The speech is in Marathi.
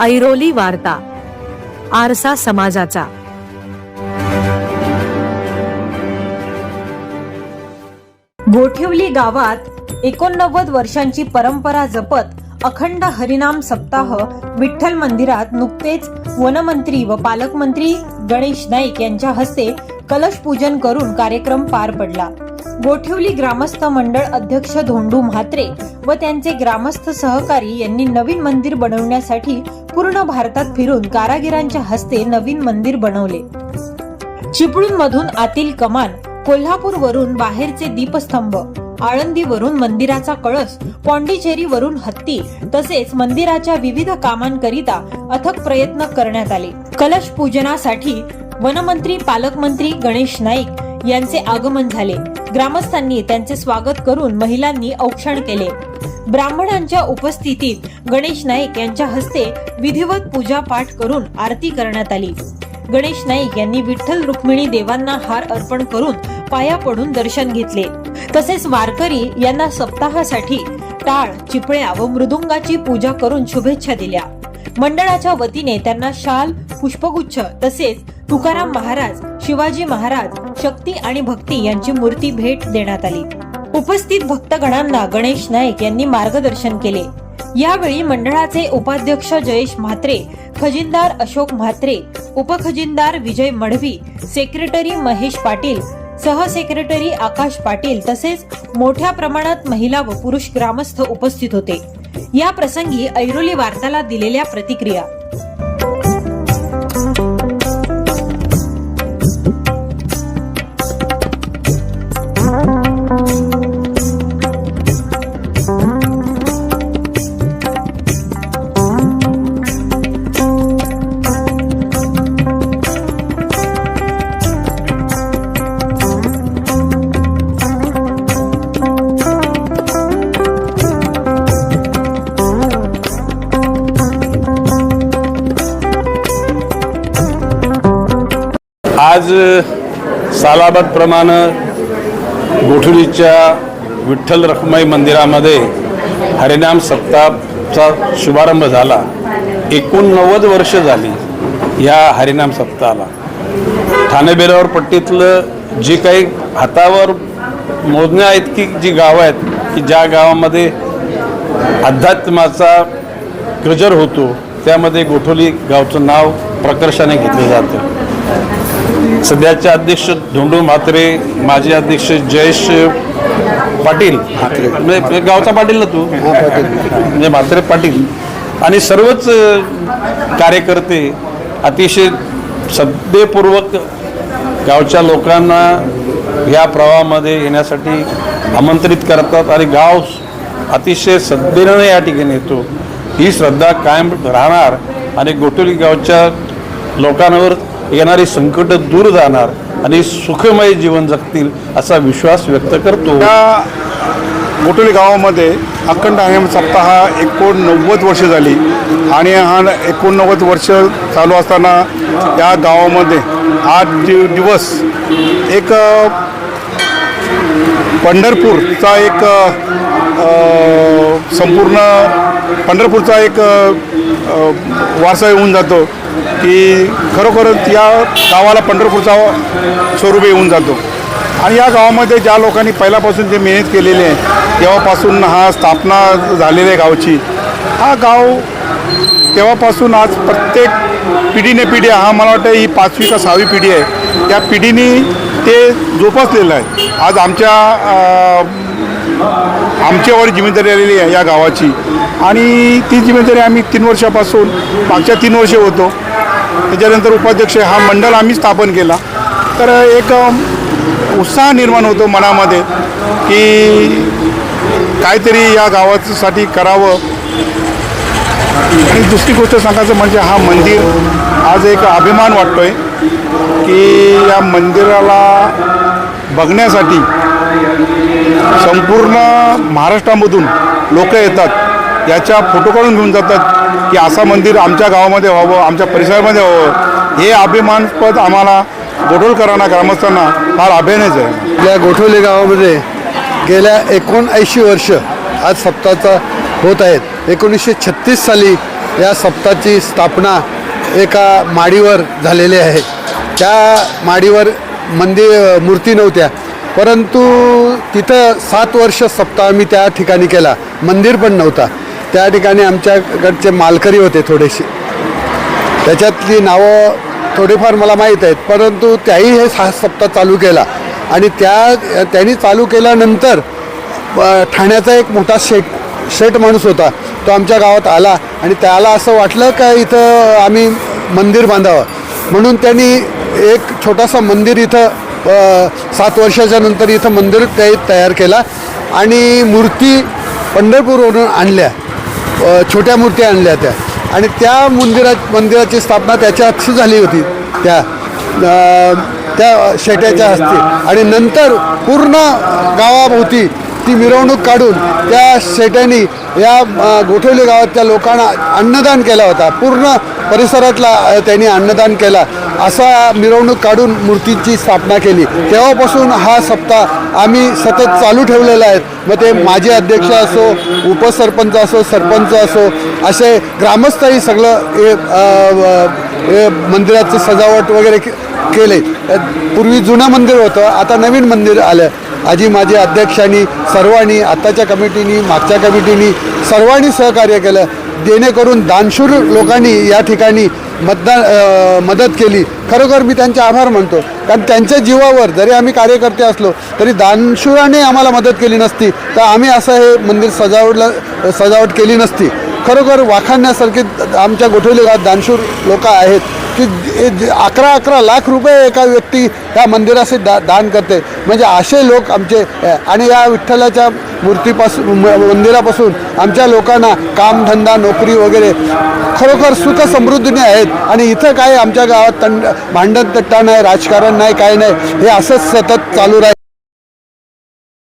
ऐरोली वार्ता आरसा समाजाचा. गोठिवली गावात एकोणनव्वद वर्षांची परंपरा जपत अखंड हरिनाम सप्ताह विठ्ठल मंदिरात नुकतेच वनमंत्री व पालकमंत्री गणेश नाईक यांच्या हस्ते कलश पूजन करून कार्यक्रम पार पडला. गोठिवली ग्रामस्थ मंडळ अध्यक्ष धोंडू म्हात्रे व त्यांचे ग्रामस्थ सहकारी यांनी नवीन मंदिर बनवण्यासाठी पूर्ण भारतात फिरून कारागिरांच्या हस्ते नवीन मंदिर बनवले. चिपळूण मधून आतील कमान कोल्हापूर वरून बाहेरचे दीपस्तंभ आळंदीवरून मंदिराचा कळस पॉंडिचेरी वरून हत्ती तसेच मंदिराच्या विविध कामांकरिता अथक प्रयत्न करण्यात आले. कलश पूजनासाठी वनमंत्री पालकमंत्री गणेश नाईक यांचे आगमन झाले. ग्रामस्थांनी त्यांचे स्वागत करून महिलांनी औक्षण केले. ब्राह्मणांच्या उपस्थितीत गणेश नाईक यांच्या हस्ते विधिवत पूजा पाठ करून आरती करण्यात आली. गणेश नाईक यांनी विठ्ठल रुक्मिणी देवांना हार अर्पण करून पाया पडून दर्शन घेतले. तसेच वारकरी यांना सप्ताहासाठी टाळ चिपळ्या व मृदुंगाची पूजा करून शुभेच्छा दिल्या. मंडळाच्या वतीने त्यांना शाल पुष्पगुच्छ तसेच तुकाराम महाराज शिवाजी महाराज शक्ती आणि भक्ती यांची मूर्ती भेट देण्यात आली. उपस्थित भक्तगणांना गणेश नाईक यांनी मार्गदर्शन केले. यावेळी मंडळाचे उपाध्यक्ष जयेश म्हात्रे खजिनदार अशोक म्हात्रे उपखजिनदार विजय मढवी सेक्रेटरी महेश पाटील सहसेक्रेटरी आकाश पाटील तसेच मोठ्या प्रमाणात महिला व पुरुष ग्रामस्थ उपस्थित होते. या प्रसंगी ऐरोली वार्ताला दिलेल्या प्रतिक्रिया. आज सालाबादप्रमाणे गोठुलीच्या विठ्ठल रखुमाई मंदिरामध्ये हरिनाम सप्ताहचा शुभारंभ झाला. एकोणनव्वद वर्ष झाली या हरिनाम सप्ताहाला. ठाणे बेरावर पट्टीतलं जे काही हातावर मोजण्या इतकी जी गावं आहेत की ज्या गावामध्ये अध्यात्माचा गजर होतो त्यामध्ये गोठोली गावचं नाव प्रकर्षाने घेतलं जातं. सध्याचे अध्यक्ष धोंडू म्हात्रे माजी अध्यक्ष जयेश पाटील. म्हणजे गावचा पाटील ना तू? म्हणजे म्हात्रे पाटील. आणि सर्वच कार्यकर्ते अतिशय सभ्यपूर्वक गावच्या लोकांना या प्रवाहामध्ये येण्यासाठी आमंत्रित करतात आणि गाव अतिशय सद्देनं या ठिकाणी येतो. ही श्रद्धा कायम राहणार आणि गोटोली गावच्या लोकांवर येणारी संकट दूर जाणार आणि सुखमय जीवन जगतील असा विश्वास व्यक्त करतो. या मोटोली गावामध्ये अखंड आयम सप्ताह एकोणनव्वद वर्ष झाली आणि हा एकोणनव्वद वर्ष चालू असताना या गावामध्ये आठ दिव दिवस एक पंढरपूरचा एक संपूर्ण पंढरपूरचा एक वारसा येऊन जातो. की खरोखरच या गावाला पंढरपूरचा स्वरूप येऊन जातो. आणि या गावामध्ये ज्या लोकांनी पहिल्यापासून जे मेहनत केलेली आहे तेव्हापासून हा स्थापना झालेली आहे गावची. हा गाव तेव्हापासून आज प्रत्येक पिढीने पिढी हा मला वाटतं ही पाचवी का सहावी पिढी आहे त्या पिढीने ते जोपासलेलं आहे. आज आमच्या आमच्यावर जिम्मेदारी आलेली आहे या गावाची. आणि ती जिम्मेदारी आम्ही तीन वर्षापासून मागच्या तीन वर्षे होतो. त्याच्यानंतर उपाध्यक्ष हा मंडळ आम्ही स्थापन केला. तर एक उत्साह निर्माण होतो मनामध्ये की काहीतरी या गावासाठी करावं. आणि दुसरी गोष्ट सांगायचं म्हणजे हा मंदिर आज एक अभिमान वाटतो आहे की या मंदिराला बघण्यासाठी संपूर्ण महाराष्ट्रामधून लोक येतात याच्या फोटो काढून घेऊन जातात की असं मंदिर आमच्या गावामध्ये व्हावं आमच्या परिसरामध्ये व्हावं हे अभिमानपद आम्हाला गोठोलकरांना ग्रामस्थांना फार अभिनयच आहे. आपल्या गोठवले गावामध्ये गेल्या एकोणऐंशी वर्ष आज सप्ताहाचा होत आहेत. एकोणीसशे छत्तीस साली या सप्ताची स्थापना एका माडीवर झालेली आहे. त्या माडीवर मंदिर मूर्ती नव्हत्या. परंतु तिथं सात वर्ष सप्ताह आम्ही त्या ठिकाणी केला. मंदिर पण नव्हता. त्या ठिकाणी आमच्याकडचे मालकरी होते थोडेसे. त्याच्यातली नावं थोडीफार मला माहीत आहेत. परंतु त्याही हे सहा सप्ताह चालू केला. आणि त्या त्यांनी चालू केल्यानंतर ठाण्याचा एक मोठा शेट शेट माणूस होता. तो आमच्या गावात आला आणि त्याला असं वाटलं का इथं आम्ही मंदिर बांधावं. म्हणून त्यांनी एक छोटासा मंदिर इथं सात वर्षाच्या नंतर इथं मंदिर ते तयार केला आणि मूर्ती पंढरपूरवरून आणल्या. छोट्या मूर्ती आणल्या त्या. आणि त्या मंदिरा मंदिराची स्थापना त्याच्या हस्ती झाली होती त्या. त्या शेट्याच्या हस्ते. आणि नंतर पूर्ण गावाभोवती ती मिरवणूक काढून त्या शेट्यानी या अ, गोठवली गावातल्या लोकांना अन्नदान केला होता. पूर्ण परिसरातला त्यांनी अन्नदान केला. असा मिरवणूक काढून मूर्तीची स्थापना केली. तेव्हापासून हा सप्ताह आम्ही सतत चालू ठेवलेला आहे. मग ते माजी अध्यक्ष असो उपसरपंच असो सरपंच असो असे ग्रामस्थही सगळं हे मंदिराचं सजावट वगैरे के- केले. पूर्वी जुनं मंदिर होतं आता नवीन मंदिर आलं. आजी माझी अध्यक्षांनी सर्वांनी आत्ताच्या कमिटीनी मागच्या कमिटीनी सर्वांनी सहकार्य केलं. जेणेकरून दानशूर लोकांनी या ठिकाणी मतदान मदत केली. खरोखर मी त्यांचे आभार मानतो. कारण त्यांच्या जीवावर जरी आम्ही कार्यकर्ते असलो तरी दानशूराने आम्हाला मदत केली नसती. तर आम्ही असं हे मंदिर सजावटला सजावट केली नसती. खरोखर वाखाणण्यासारखे आमच्या गोठवली गावात दानशूर लोक आहेत. की अकरा अकरा लाख रुपये एका व्यक्ती या मंदिराचे दा दान करते. म्हणजे असे लोक आमचे आणि या विठ्ठलाच्या मूर्तीपासून म- मंदिरापासून आमच्या लोकांना कामधंदा नोकरी वगैरे खरोखर सुख समृद्धीने आहेत. आणि इथं काय आमच्या गावात तंड भांडण तट्टा नाही राजकारण नाही काय नाही हे असंच सतत चालू राहील